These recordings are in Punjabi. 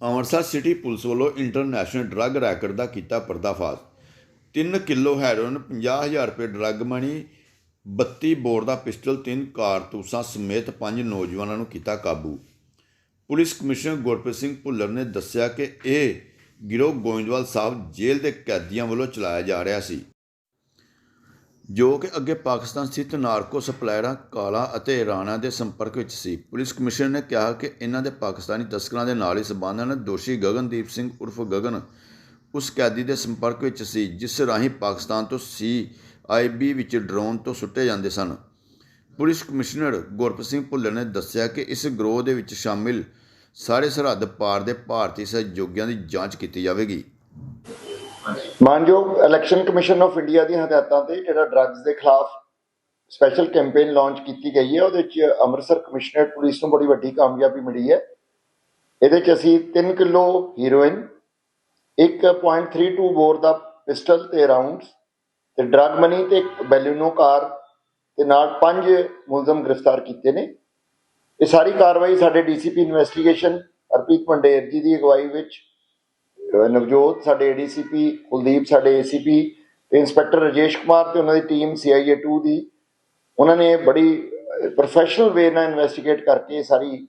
ਅੰਮ੍ਰਿਤਸਰ ਸਿਟੀ ਪੁਲਿਸ ਵੱਲੋਂ ਇੰਟਰਨੈਸ਼ਨਲ ਡਰੱਗ ਰੈਕਟ ਦਾ ਕੀਤਾ ਪਰਦਾਫਾਸ਼। 3 ਕਿਲੋ ਹੈਰੋਇਨ 50000 ਰੁਪਏ ਡਰੱਗ ਮਣੀ 32 ਬੋਰ ਦਾ ਪਿਸਟਲ 3 ਕਾਰਤੂਸਾਂ ਸਮੇਤ ਪੰਜ ਨੌਜਵਾਨਾਂ ਨੂੰ ਕੀਤਾ ਕਾਬੂ। ਪੁਲਿਸ ਕਮਿਸ਼ਨਰ ਗੁਰਪ੍ਰੀਤ ਸਿੰਘ ਭੁੱਲਰ ਨੇ ਦੱਸਿਆ ਕਿ ਇਹ ਗਿਰੋਹ ਗੋਇੰਦਵਾਲ ਸਾਹਿਬ ਜੇਲ੍ਹ ਦੇ ਕੈਦੀਆਂ ਵੱਲੋਂ ਚਲਾਇਆ ਜਾ ਰਿਹਾ ਸੀ। ਜੋ ਕਿ ਅੱਗੇ ਪਾਕਿਸਤਾਨ ਸਥਿਤ ਨਾਰਕੋ ਸਪਲਾਇਰਾਂ, ਕਾਲਾ ਅਤੇ ਰਾਣਾ ਦੇ ਸੰਪਰਕ ਵਿੱਚ ਸੀ। ਪੁਲਿਸ ਕਮਿਸ਼ਨਰ ਨੇ ਕਿਹਾ ਕਿ ਇਹਨਾਂ ਦੇ ਪਾਕਿਸਤਾਨੀ ਤਸਕਰਾਂ ਦੇ ਨਾਲ ਹੀ ਸਬੰਧ ਹਨ ਦੋਸ਼ੀ ਗਗਨਦੀਪ ਸਿੰਘ ਉਰਫ ਗਗਨ ਉਸ ਕੈਦੀ ਦੇ ਸੰਪਰਕ ਵਿੱਚ ਸੀ, ਜਿਸ ਰਾਹੀਂ ਪਾਕਿਸਤਾਨ ਤੋਂ ਸੀ ਆਈਬੀ ਵਿੱਚ ਡਰੋਨ ਤੋਂ ਸੁੱਟੇ ਜਾਂਦੇ ਸਨ। ਪੁਲਿਸ ਕਮਿਸ਼ਨਰ ਗੁਰਪ੍ਰੀਤ ਸਿੰਘ ਭੁੱਲਰ ਨੇ ਦੱਸਿਆ ਕਿ ਇਸ ਗਰੋਹ ਦੇ ਵਿੱਚ ਸ਼ਾਮਿਲ ਸਾਰੇ ਸਰਹੱਦ ਪਾਰ ਦੇ ਭਾਰਤੀ ਸਹਿਯੋਗੀਆਂ ਦੀ ਜਾਂਚ ਕੀਤੀ ਜਾਵੇਗੀ। ਮਾਨਯੋਗ ਇਲੈਕਸ਼ਨ ਕਮਿਸ਼ਨ ਆਫ ਇੰਡੀਆ ਦੀਆਂ ਹਦਾਇਤਾਂ ਤੇ ਜਿਹੜਾ ਡਰੱਗਸ ਦੇ ਖਿਲਾਫ ਸਪੈਸ਼ਲ ਕੈਂਪੇਨ ਲਾਂਚ ਕੀਤੀ ਗਈ ਹੈ, ਉਹਦੇ ਵਿੱਚ ਅੰਮ੍ਰਿਤਸਰ ਕਮਿਸ਼ਨਰੇਟ ਪੁਲਿਸ ਨੂੰ ਬੜੀ ਵੱਡੀ ਕਾਮਯਾਬੀ ਮਿਲੀ ਹੈ। ਇਹਦੇ ਚ ਅਸੀਂ 3 ਕਿਲੋ ਹੀਰੋਇਨ 1.32 ਬੋਰ ਦਾ ਪਿਸਟਲ ਤੇ ਰਾਉਂਡਸ ਤੇ ਡਰੱਗ ਮਨੀ ਤੇ ਇੱਕ ਬੈਲੂਨੋ ਕਾਰ ਤੇ ਨਾਲ ਪੰਜ ਮੁਲਜ਼ਮ ਗ੍ਰਿਫਤਾਰ ਕੀਤੇ ਨੇ। ਇਹ ਸਾਰੀ ਕਾਰਵਾਈ ਸਾਡੇ ਡੀਸੀਪੀ ਇਨਵੈਸਟੀਗੇਸ਼ਨ ਅਰਪੀਤ ਪੰਡੇਰ ਜੀ ਦੀ ਅਗਵਾਈ ਵਿੱਚ ਨਵਜੋਤ, ਸਾਡੇ ਏਡੀਸੀਪੀ ਕੁਲਦੀਪ, ਸਾਡੇ ਏਸੀਪੀ ਤੇ ਇੰਸਪੈਕਟਰ ਰਜੇਸ਼ ਕੁਮਾਰ ਤੇ ਉਹਨਾਂ ਦੀ ਟੀਮ CIA 2 ਦੀ। ਉਹਨਾਂ ਨੇ ਬੜੀ ਪ੍ਰੋਫੈਸ਼ਨਲ ਵੇ ਨਾਲ ਇਨਵੈਸਟੀਗੇਟ ਕਰਕੇ ਸਾਰੀ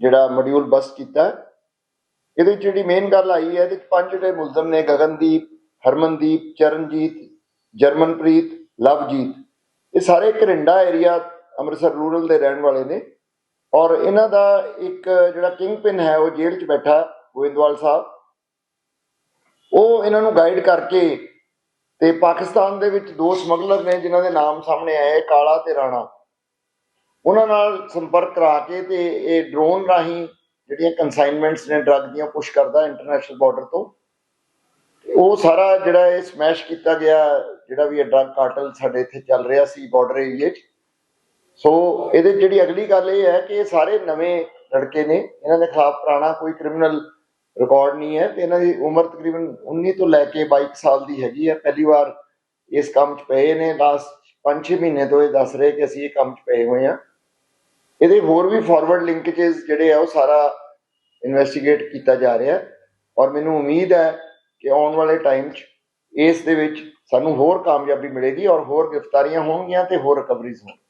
ਜਿਹੜਾ ਮੋਡਿਊਲ ਬਸ ਕੀਤਾ। ਇਹਦੇ ਵਿੱਚ ਜਿਹੜੀ ਮੇਨ ਗੱਲ ਆਈ ਹੈ, ਇਹਦੇ ਵਿੱਚ ਪੰਜ ਜਿਹੜੇ ਮੁਲਜ਼ਮ ਨੇ, ਗਗਨਦੀਪ, ਹਰਮਨਦੀਪ, ਚਰਨਜੀਤ, ਜਰਮਨਪ੍ਰੀਤ, ਲਵਜੀਤ। ਇਹ ਸਾਰੇ ਘਰਿੰਡਾ ਏਰੀਆ ਅੰਮ੍ਰਿਤਸਰ ਰੂਰਲ ਦੇ ਰਹਿਣ ਵਾਲੇ ਨੇ। ਔਰ ਇਹਨਾਂ ਦਾ ਇੱਕ ਜਿਹੜਾ ਕਿੰਗ ਪਿਨ ਹੈ, ਉਹ ਜੇਲ੍ਹ 'ਚ ਬੈਠਾ, ਗੋਇੰਦਵਾਲ ਸਾਹਿਬ। ਉਹ ਇਹਨਾਂ ਨੂੰ ਗਾਈਡ ਕਰਕੇ ਤੇ ਪਾਕਿਸਤਾਨ ਦੇ ਵਿੱਚ ਦੋ ਸਮਗਲਰ ਨੇ ਜਿਨ੍ਹਾਂ ਦੇ ਨਾਮ ਸਾਹਮਣੇ ਆਏ ਕਾਲਾ ਤੇ ਰਾਣਾ। ਉਹਨਾਂ ਨਾਲ ਸੰਪਰਕ ਕਰਾ ਕੇ ਤੇ ਇਹ ਡਰੋਨ ਰਾਹੀਂ ਜਿਹੜੀਆਂ ਕਨਸਾਈਨਮੈਂਟਸ ਨੇ ਡਰੱਗ ਦੀਆਂ ਪੁਸ਼ ਕਰਦਾ ਇੰਟਰਨੈਸ਼ਨਲ ਬਾਰਡਰ ਤੋਂ। ਉਹ ਸਾਰਾ ਜਿਹੜਾ ਇਹ ਸਮੈਸ਼ ਕੀਤਾ ਗਿਆ, ਜਿਹੜਾ ਵੀ ਇਹ ਡਰੱਗ ਕਾਰਟਲ ਸਾਡੇ ਇੱਥੇ ਚੱਲ ਰਿਹਾ ਸੀ ਬਾਰਡਰ ਏਰੀਏ 'ਚ। ਸੋ ਇਹਦੇ ਜਿਹੜੀ ਅਗਲੀ ਗੱਲ ਇਹ ਹੈ ਕਿ ਇਹ ਸਾਰੇ ਨਵੇਂ ਲੜਕੇ ਨੇ, ਇਹਨਾਂ ਦੇ ਖਿਲਾਫ ਪੁਰਾਣਾ ਕੋਈ ਕ੍ਰਿਮੀਨਲ ਰਿਕਾਰਡ ਨਹੀਂ ਹੈ ਤੇ ਇਹਨਾਂ ਦੀ ਉਮਰ ਤਕਰੀਬਨ 19 ਤੋਂ ਲੈ ਕੇ 22 ਸਾਲ ਦੀ ਹੈਗੀ ਹੈ। ਪਹਿਲੀ ਵਾਰ ਇਸ ਕੰਮ 'ਚ ਪਏ ਨੇ। ਲਾਸਟ 5-6 ਮਹੀਨੇ ਤੋਂ ਇਹ ਦੱਸ ਰਹੇ ਕਿ ਅਸੀਂ ਇਹ ਕੰਮ 'ਚ ਪਏ ਹੋਏ ਹਾਂ। ਇਹਦੇ ਹੋਰ ਵੀ ਫਾਰਵਰਡ ਲਿੰਕੇजेस ਜਿਹੜੇ ਆ ਉਹ ਸਾਰਾ ਇਨਵੈਸਟੀਗੇਟ ਕੀਤਾ ਜਾ ਰਿਹਾ ਔਰ ਮੈਨੂੰ ਉਮੀਦ ਹੈ ਕਿ ਆਉਣ ਵਾਲੇ ਟਾਈਮ 'ਚ ਇਸ ਦੇ ਵਿੱਚ ਸਾਨੂੰ ਹੋਰ ਕਾਮਯਾਬੀ ਮਿਲੇਗੀ ਔਰ ਹੋਰ ਗ੍ਰਿਫਤਾਰੀਆਂ ਹੋਣਗੀਆਂ ਤੇ ਹੋਰ ਰਿਕਵਰੀਜ਼ ਹੋਣਗੀਆਂ।